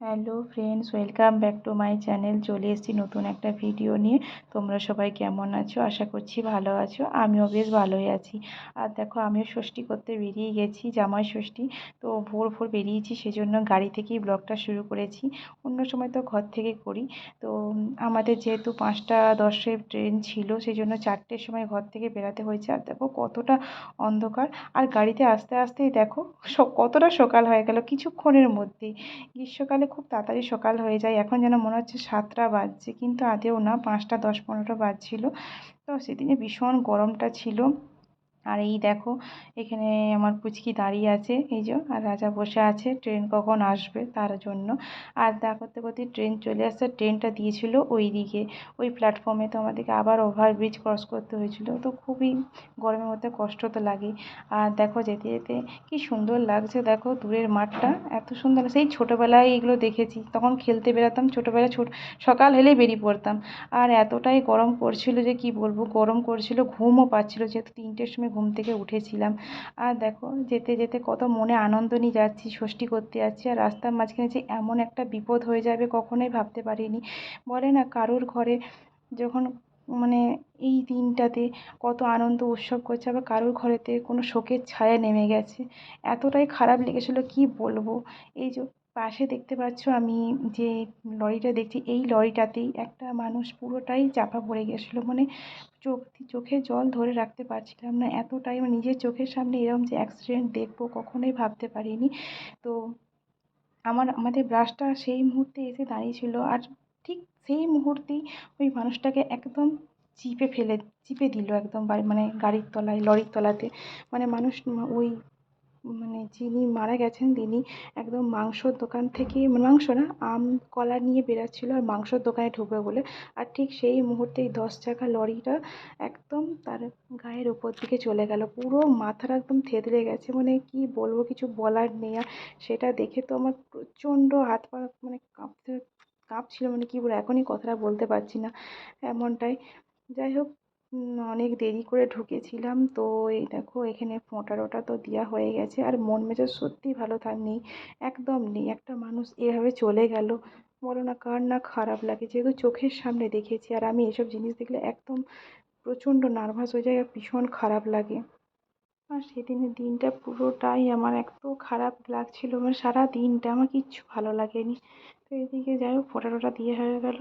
Hello friends welcome back to my channel চলে এসেছি নতুন একটা ভিডিও নিয়ে। তোমরা সবাই কেমন আছো? আশা করছি ভালো আছো। আমিও বেশ ভালোই আছি। আর দেখো, আমিও ষষ্ঠী করতে বেরিয়ে গেছি, জামাই ষষ্ঠী। তো ভোর ভোর বেরিয়েছি, সেজন্য গাড়ি থেকেই ব্লগটা শুরু করেছি। অন্য সময় তো ঘর থেকে করি। তো আমাদের যেহেতু পাঁচটা দশে ট্রেন ছিল সেই জন্য চারটের সময় ঘর থেকে বেরাতে হয়েছে। আর দেখো, কতটা অন্ধকার। আর গাড়িতে আসতে আসতেই দেখো কতটা সকাল হয়ে গেল, কিছুক্ষণের মধ্যেই। গ্রীষ্মকালে খুব তাড়াতাড়ি সকাল হয়ে যায়। এখন যেন মনে হচ্ছে সাতটা বাজছে, কিন্তু আদেও না, পাঁচটা দশ পনেরো বাজছিল। তো সেদিনে ভীষণ গরমটা ছিল। আর এই দেখো, এখানে আমার পুচকি দাঁড়িয়ে আছে, এই যে, আর রাজা বসে আছে, ট্রেন কখন আসবে তার জন্য। আর তা করতে করতে ট্রেন চলে আসছে, ট্রেনটা দিয়েছিল ওই দিকে ওই প্ল্যাটফর্মে তো আমাদেরকে আবার ওভারব্রিজ ক্রস করতে হয়েছিল। তো খুবই গরমের মধ্যে কষ্ট তো লাগে। আর দেখো, যেতে যেতে কি সুন্দর লাগছে, দেখো, দূরের মাঠটা, এত সুন্দর সেই ছোটোবেলায় এগুলো দেখেছি, তখন খেলতে বেরাতাম ছোটোবেলায় ছোট, সকাল হলেই বেরিয়ে পড়তাম। আর এতটাই গরম করছিল যে, কি বলব, গরম করছিল, ঘুমও পাচ্ছিল, যেহেতু তিনটের সময় ঘুম থেকে উঠেছিলাম। আর দেখো, যেতে যেতে কত মনে আনন্দ নিয়ে যাচ্ছি ষষ্ঠী করতে যাচ্ছি। আর রাস্তার মাঝখানে যে এমন একটা বিপদ হয়ে যাবে কখনোই ভাবতে পারিনি। বলে না, কারোর ঘরে যখন মানে এই দিনটাতে কত আনন্দ উৎসব করছে, আবার কারোর ঘরেতে কোনো শোকের ছায়া নেমে গেছে। এতটাই খারাপ লেগেছিলো, কি বলব? এই যে পাশে দেখতে পাচ্ছ আমি যে লরিটা দেখছি, এই লরিটাতেই একটা মানুষ পুরোটাই চাপা পড়ে গেছিল। মানে চোখ, চোখে জল ধরে রাখতে পারছিলাম না। এতটাই আমার নিজের চোখের সামনে এরকম যে অ্যাক্সিডেন্ট দেখব কখনোই ভাবতে পারিনি। তো আমার, আমাদের ব্রাশটা সেই মুহূর্তে এসে দাঁড়িয়েছিল আর ঠিক সেই মুহূর্তেই ওই মানুষটাকে একদম চিপে ফেলে, চিপে দিল একদম মানে গাড়ির তলায়, লরির তলাতে। মানে মানুষ, ওই মানে যিনি মারা গেছেন, তিনি একদম মাংসর দোকান থেকে মাংস না, আম, কলা নিয়ে বেরোচ্ছিল আর মাংসর দোকানে ঢুকবে বলে। আর ঠিক সেই মুহূর্তেই দশ চাকা লরিটা একদম তার গায়ের ওপর দিকে চলে গেল। পুরো মাথাটা একদম থেতলে গেছে। মানে কি বলব, কিছু বলার নেই। আর সেটা দেখে তো আমার প্রচণ্ড হাত পা মানে কাঁপতে, কাঁপছিল। মানে কী বলব, এখনই কথাটা বলতে পারছি না এমনটাই। যাই হোক অনেক দেরি করে ঢুকেছিলাম। তো এই দেখো, এখানে ফোঁটা টোটা তো দেওয়া হয়ে গেছে। আর মন মেজাজ সত্যিই ভালো থাক নেই, একদম নেই। একটা মানুষ এভাবে চলে গেল, বলো না কার না খারাপ লাগে। যেহেতু চোখের সামনে দেখেছি, আর আমি এসব জিনিস দেখলে একদম প্রচণ্ড নার্ভাস হয়ে যায় আর ভীষণ খারাপ লাগে। আর সেদিনের দিনটা পুরোটাই আমার এত খারাপ লাগছিল। মানে সারা দিনটা আমার কিচ্ছু ভালো লাগেনি। তো এদিকে যাই হোক ফোঁটা টোটা দিয়ে হয়ে গেল।